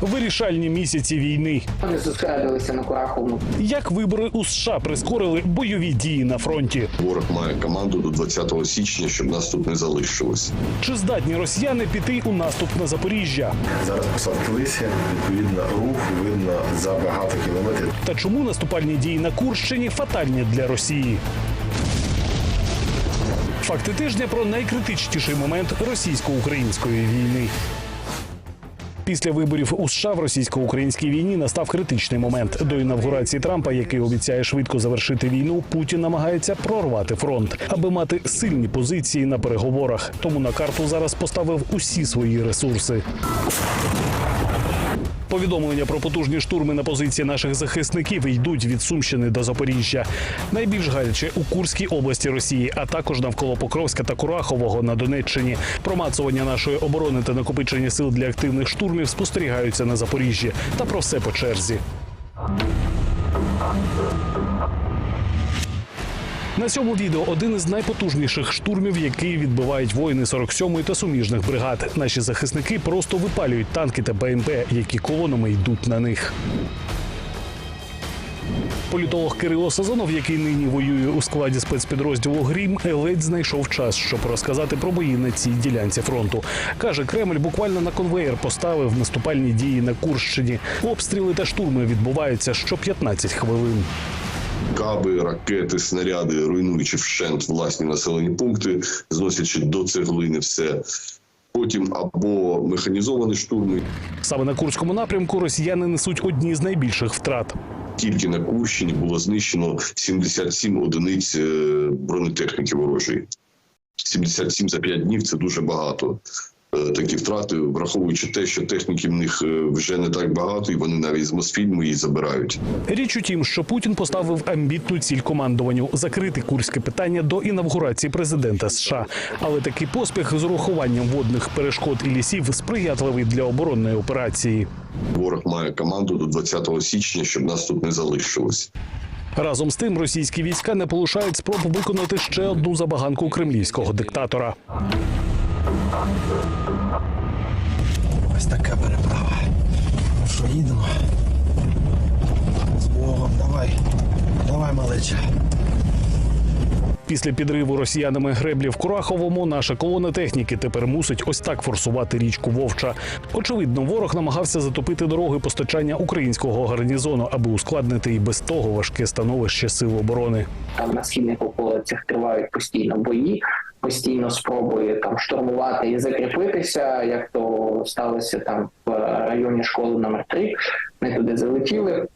Вирішальні місяці війни. Вони зосередилися на Кураховому. Як вибори у США прискорили бойові дії на фронті? Ворог має команду до 20 січня, щоб нас тут не залишилось. Чи здатні росіяни піти у наступ на Запоріжжя? Зараз посадки відповідно, рух видно за багато кілометрів. Та чому наступальні дії на Курщині фатальні для Росії? Факти тижня про найкритичніший момент російсько-української війни. Після виборів у США в російсько-українській війні настав критичний момент. До інавгурації Трампа, який обіцяє швидко завершити війну, Путін намагається прорвати фронт, аби мати сильні позиції на переговорах. Тому на карту зараз поставив усі свої ресурси. Повідомлення про потужні штурми на позиції наших захисників йдуть від Сумщини до Запоріжжя. Найбільш гаряче у Курській області Росії, а також навколо Покровська та Курахового на Донеччині. Промацування нашої оборони та накопичення сил для активних штурмів спостерігаються на Запоріжжі. Та про все по черзі. На цьому відео один із найпотужніших штурмів, які відбивають воїни 47-ї та суміжних бригад. Наші захисники просто випалюють танки та БМП, які колонами йдуть на них. Політолог Кирило Сазонов, який нині воює у складі спецпідрозділу Грім, ледь знайшов час, щоб розказати про бої на цій ділянці фронту. каже, Кремль буквально на конвеєр поставив наступальні дії на Курщині. Обстріли та штурми відбуваються що 15 хвилин. Каби, ракети, снаряди, руйнуючи вщент власні населені пункти, зносячи до цеглини все. Потім або механізовані штурми, Саме на Курському напрямку росіяни несуть одні з найбільших втрат. тільки на Курщині було знищено 77 одиниць е, бронетехніки ворожої. 77 за 5 днів це дуже багато. Е, Такі втрати, враховуючи те, що техніки в них е, вже не так багато, і вони навіть з Мосфільму її забирають. Річ у тім, що Путін поставив амбітну ціль командуванню закрити курське питання до інавгурації президента США. Але такий поспіх з урахуванням водних перешкод і лісів сприятливий для оборонної операції. Ворог має команду до 20 січня, щоб нас тут не залишилось. Разом з тим, російські війська не полишають спроб виконати ще одну забаганку кремлівського диктатора. Ось така переправа. Ну що, їдемо? З Богом, давай. Давай, малеча. Після підриву росіянами греблі в Кураховому наша колона техніки тепер мусить ось так форсувати річку Вовча. Очевидно, ворог намагався затопити дороги постачання українського гарнізону, аби ускладнити і без того важке становище сил оборони. Там на східних околицях тривають постійно бої, постійно спроби там штурмувати і закріпитися, як то сталося там в районі школи номер 3 Ми туди залетіли.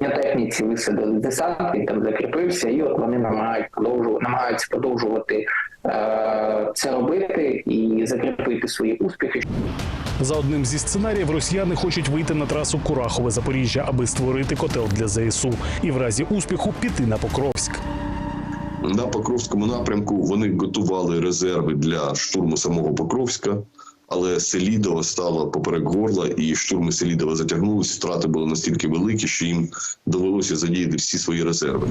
На техніці висадили десант, він там закріпився, і от вони намагають продовжувати, намагаються продовжувати е- це робити і закріпити свої успіхи. За одним зі сценаріїв росіяни хочуть вийти на трасу Курахове Запоріжжя, аби створити котел для ЗСУ і в разі успіху піти на Покровськ. На Покровському напрямку. Вони готували резерви для штурму самого Покровська, але Селідово стало поперек горла, і штурми Селідова затягнулись. Втрати були настільки великі, що їм довелося задіяти всі свої резерви.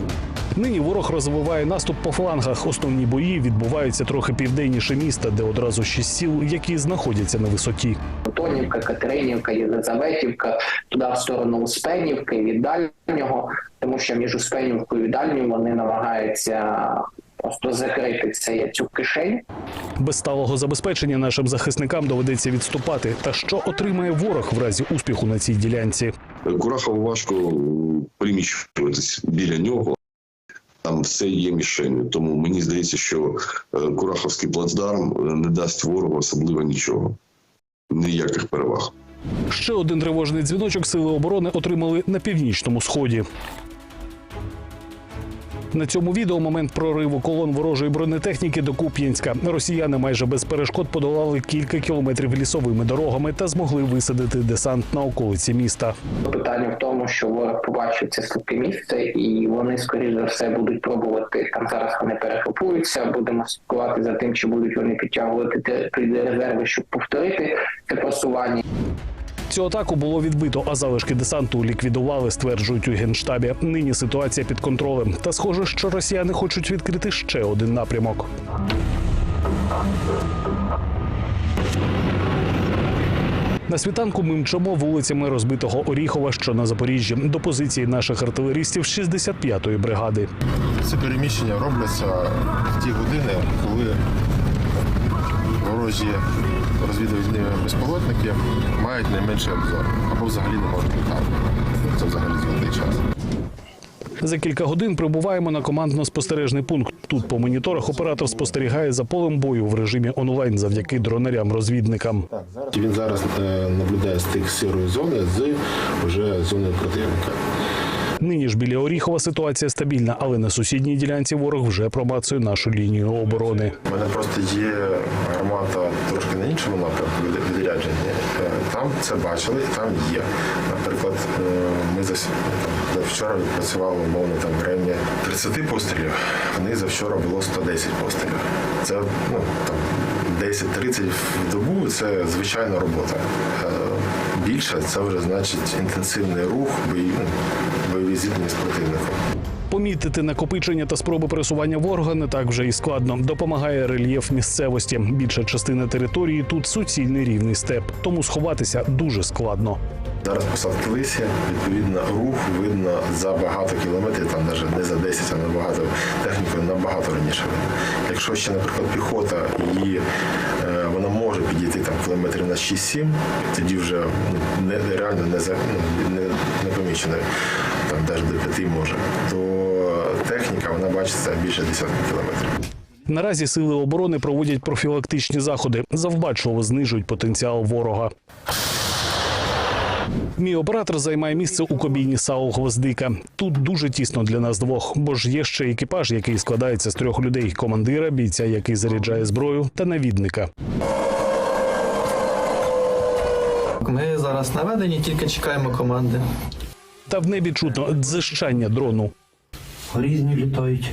Нині ворог розвиває наступ по флангах. Основні бої відбуваються трохи південніше міста, де одразу шість сіл, які знаходяться на висоті. Антонівка, Катеринівка, Єлизаветівка, туди в сторону Успенівки від дальнього, тому що між Успенівкою і дальньою вони намагаються просто закрити це цю кишень. Без сталого забезпечення нашим захисникам доведеться відступати. Та що отримає ворог в разі успіху на цій ділянці? Курахову важко е, приміщуватись біля нього. Там все є мішенью. Тому мені здається, що е, Кураховський плацдарм е, не дасть ворогу особливо нічого, ніяких переваг. Ще один тривожний дзвіночок сили оборони отримали на північному сході. На цьому відео момент прориву колон ворожої бронетехніки до Куп'янська. Росіяни майже без перешкод подолали кілька кілометрів лісовими дорогами та змогли висадити десант на околиці міста. Питання в тому, що ворог побачив це слабке місце, і вони, скоріш за все, будуть пробувати там. Зараз вони перегрупуються. Будемо слідкувати за тим, чи будуть вони підтягувати резерви, щоб повторити це просування. Цю атаку було відбито, а залишки десанту ліквідували, стверджують у генштабі. Нині ситуація під контролем. Та схоже, що росіяни хочуть відкрити ще один напрямок. На світанку ми мчимо вулицями розбитого Оріхова, що на Запоріжжі, до позиції наших артилеристів 65-ї бригади. Ці переміщення робляться в ті години, коли ворожі розвідувальні безпілотники мають найменший обзор або взагалі не можуть літати. Це взагалі золотий час. За кілька годин прибуваємо на командно-спостережний пункт. Тут по моніторах оператор спостерігає за полем бою в режимі онлайн завдяки дронарям-розвідникам. Він зараз е, наблюдає стик сірої зони з вже зоною противника. Нині ж біля Оріхова ситуація стабільна, але на сусідній ділянці ворог вже промацує нашу лінію оборони. У мене просто є гармата трошки на іншому напрямку від- відрядження. Там це бачили, там є. Наприклад, е, ми за, вчора відпрацювали умовно там в районі 30 пострілів. В них за вчора було 110 пострілів. Це ну, там 10-30 в добу це звичайна робота. Е, Більше це вже значить інтенсивний рух, бої, ну, бойові зіткнення з противником. Помітити накопичення та спроби пересування ворога не так вже і складно. Допомагає рельєф місцевості. Більша частина території тут суцільний рівний степ, тому сховатися дуже складно. Зараз посадки лисі, відповідно, рух видно за багато кілометрів, там навіть не за 10, а набагато технікою набагато раніше. Якщо ще, наприклад, піхота і е, вона може підійти там кілометрів на 6-7, тоді вже ну, не, реально не, за, ну, не, не помічено, там навіть до 5 може, то техніка вона бачиться більше десятки кілометрів. Наразі сили оборони проводять профілактичні заходи, завбачливо знижують потенціал ворога. Мій оператор займає місце у кабіні САУ Гвоздика. Тут дуже тісно для нас двох, бо ж є ще екіпаж, який складається з трьох людей: командира, бійця, який заряджає зброю, та навідника. Ми зараз наведені, тільки чекаємо команди. Та в небі чутно дзищання дрону. Різні літають.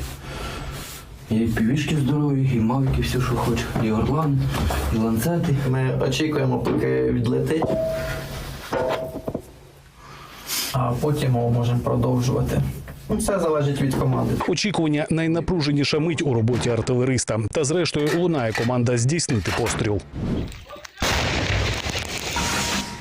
Є і півішки здорові, і мавіки, все, що хочеш. І орлан, і ланцети. Ми очікуємо, поки відлетить. А потім ми можемо продовжувати. Ну, Все залежить від команди. Очікування найнапруженіша мить у роботі артилериста. Та зрештою лунає команда здійснити постріл.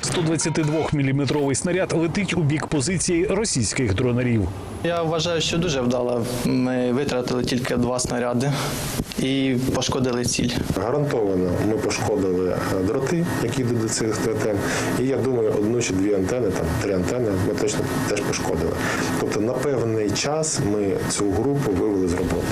122-мм снаряд летить у бік позиції російських дронарів. Я вважаю, що дуже вдало. Ми витратили тільки два снаряди і пошкодили ціль. Гарантовано ми пошкодили е, дроти, які йдуть до цих антен. І я думаю, одну чи дві антени, там три антени, ми точно теж пошкодили. Тобто на певний час ми цю групу вивели з роботи.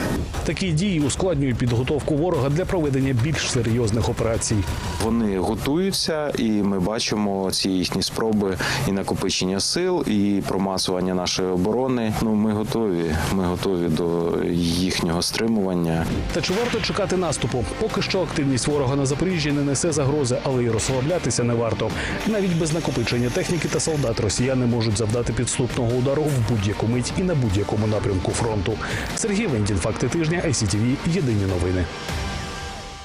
Такі дії ускладнюють підготовку ворога для проведення більш серйозних операцій. Вони готуються, і ми бачимо ці їхні спроби і накопичення сил, і промасування нашої оборони. Ну ми готові. Ми готові до їхнього стримування. Та чи варто чекати наступу? Поки що активність ворога на Запоріжжі не несе загрози, але й розслаблятися не варто. Навіть без накопичення техніки та солдат росіяни можуть завдати підступного удару в будь-яку мить і на будь-якому напрямку фронту. Сергій Вендін, факти тижня, ICTV, Єдині новини.